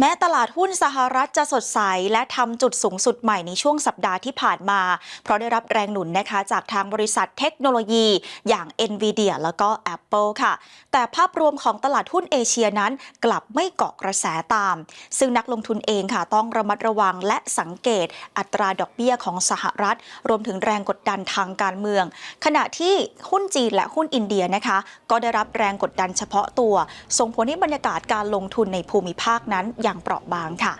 แม้ตลาดหุ้นสหรัฐจะสดใส และทำจุดสูงสุดใหม่ในช่วงสัปดาห์ที่ผ่านมา เพราะได้รับแรงหนุนนะคะจากทางบริษัทเทคโนโลยี อย่าง NVIDIA แล้วก็ Apple ค่ะ แต่ภาพรวมของตลาดหุ้นเอเชียนั้นกลับไม่เกาะกระแสตาม ซึ่งนักลงทุนเองค่ะต้องระมัดระวังและสังเกตอัตราดอกเบี้ยของสหรัฐ รวมถึงแรงกดดันทางการเมือง ขณะที่หุ้นจีนและหุ้นอินเดียนะคะ ก็ได้รับแรงกดดันเฉพาะตัว ส่งผลให้บรรยากาศการลงทุนในภูมิภาคนั้นอย่างเปราะบางค่ะ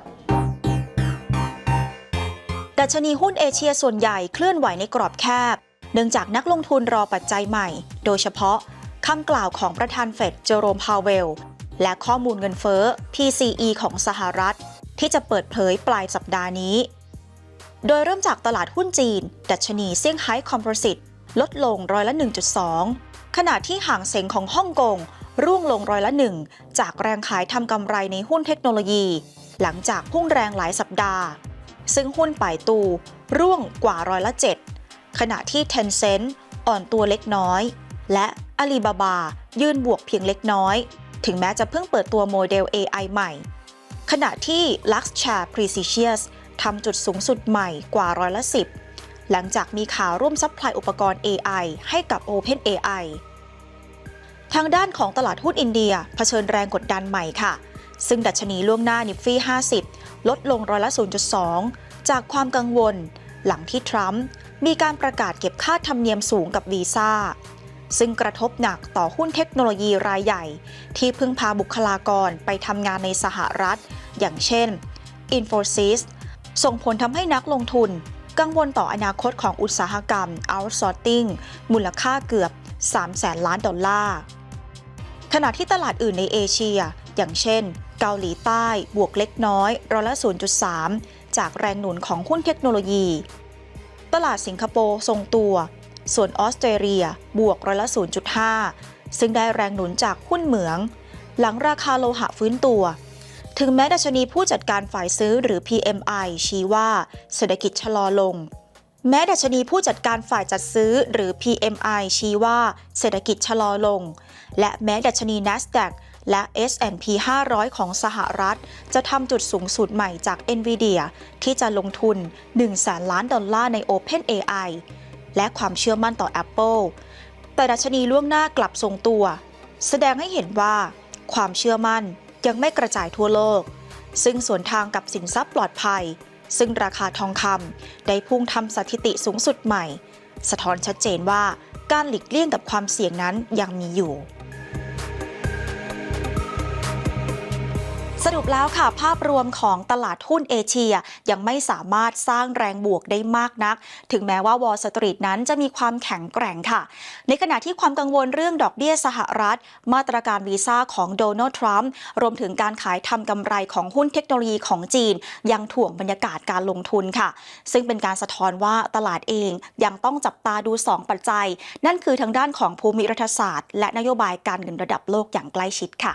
ดัชนีหุ้นเอเชียส่วนใหญ่เคลื่อนไหวในกรอบแคบ เนื่องจากนักลงทุนรอปัจจัยใหม่ โดยเฉพาะคำกล่าวของประธานเฟดเจอโรมพาวเวล และข้อมูลเงินเฟ้อ PCE ของสหรัฐ ที่จะเปิดเผยปลายสัปดาห์นี้ โดยเริ่มจากตลาดหุ้นจีน ดัชนีเซี่ยงไฮ้คอมโพสิตลดลงร้อยละ 1.2 ขณะที่ห่างเสงของฮ่องกง ร่วงลงร้อยละหนึ่งจากแรงขายทำกำไรในหุ้นเทคโนโลยี หลังจากพุ่งแรงหลายสัปดาห์ ซึ่งหุ้นป่ายตู ร่วงกว่าร้อยละ 7 ขณะที่ Tencent อ่อนตัวเล็กน้อย และ Alibaba ยืนบวกเพียงเล็กน้อย ถึงแม้จะเพิ่งเปิดตัวโมเดล AI ใหม่ ขณะที่ Luxshare Precious ทำจุดสูงสุดใหม่กว่าร้อยละ 10 หลังจากมีข่าวร่วมซัพพลายอุปกรณ์ AI ให้กับ OpenAI ทางด้านของตลาดหุ้นอินเดียเผชิญแรงกดดันใหม่ค่ะ ซึ่งดัชนีล่วงหน้านิฟฟี่50 ลดลงร้อยละ 0.2 จากความกังวล หลังที่ทรัมป์มีการประกาศเก็บค่าธรรมเนียมสูงกับวีซ่า ซึ่งกระทบหนักต่อหุ้นเทคโนโลยีรายใหญ่ ที่พึ่งพาบุคลากรไปทำงานในสหรัฐ อย่างเช่น Infosys ส่งผลทำให้นักลงทุน กังวลต่ออนาคตของอุตสาหกรรม outsourcing มูลค่าเกือบ3แสนล้านดอลลาร์ ขณะที่ตลาดอื่นในเอเชีย อย่างเช่น เกาหลีใต้บวกเล็กน้อยร้อยละ 0.3 จากแรงหนุนของหุ้นเทคโนโลยี ตลาดสิงคโปร์ทรงตัว ส่วนออสเตรเลียบวกร้อยละ 0.5 ซึ่งได้แรงหนุนจากหุ้นเหมือง หลังราคาโลหะฟื้นตัว ถึงแม้ดัชนีผู้จัดการฝ่ายซื้อหรือ PMI ชี้ว่าเศรษฐกิจชะลอลง แม้ดัชนีผู้จัดการฝ่ายจัดซื้อหรือ PMI ชี้ว่าเศรษฐกิจชะลอลง และแม้ดัชนี NASDAQ และ S&P 500 ของสหรัฐ จะทำจุดสูงสุดใหม่จาก NVIDIA ที่จะลงทุน 1 แสนล้านดอลลาร์ใน OpenAI และความเชื่อมั่นต่อ Apple แต่ดัชนีล่วงหน้ากลับทรงตัว แสดงให้เห็นว่า ความเชื่อมั่นยังไม่กระจายทั่วโลก ซึ่งสวนทางกับสินทรัพย์ปลอดภัย ซึ่งราคาทองคำได้พุ่งทำสถิติสูงสุดใหม่ สะท้อนชัดเจนว่าการหลีกเลี่ยงกับความเสี่ยงนั้นยังมีอยู่ รุปแล้วค่ะ ภาพรวมของตลาดหุ้นเอเชียยังไม่สามารถสร้างแรงบวกได้มากนัก ถึงแม้ว่าวอลสตรีทนั้นจะมีความแข็งแกร่งค่ะ ในขณะที่ความกังวลเรื่องดอกเบี้ยสหรัฐ มาตรการวีซ่าของโดนัลด์ทรัมป์รวมถึงการขายทำกำไรของหุ้นเทคโนโลยีของจีน ยังถ่วงบรรยากาศการลงทุนค่ะ ซึ่งเป็นการสะท้อนว่าตลาดเองยังต้องจับตาดู 2 ปัจจัย นั่นคือทางด้านของภูมิรัฐศาสตร์ และนโยบายการเงินระดับโลกอย่างใกล้ชิดค่ะ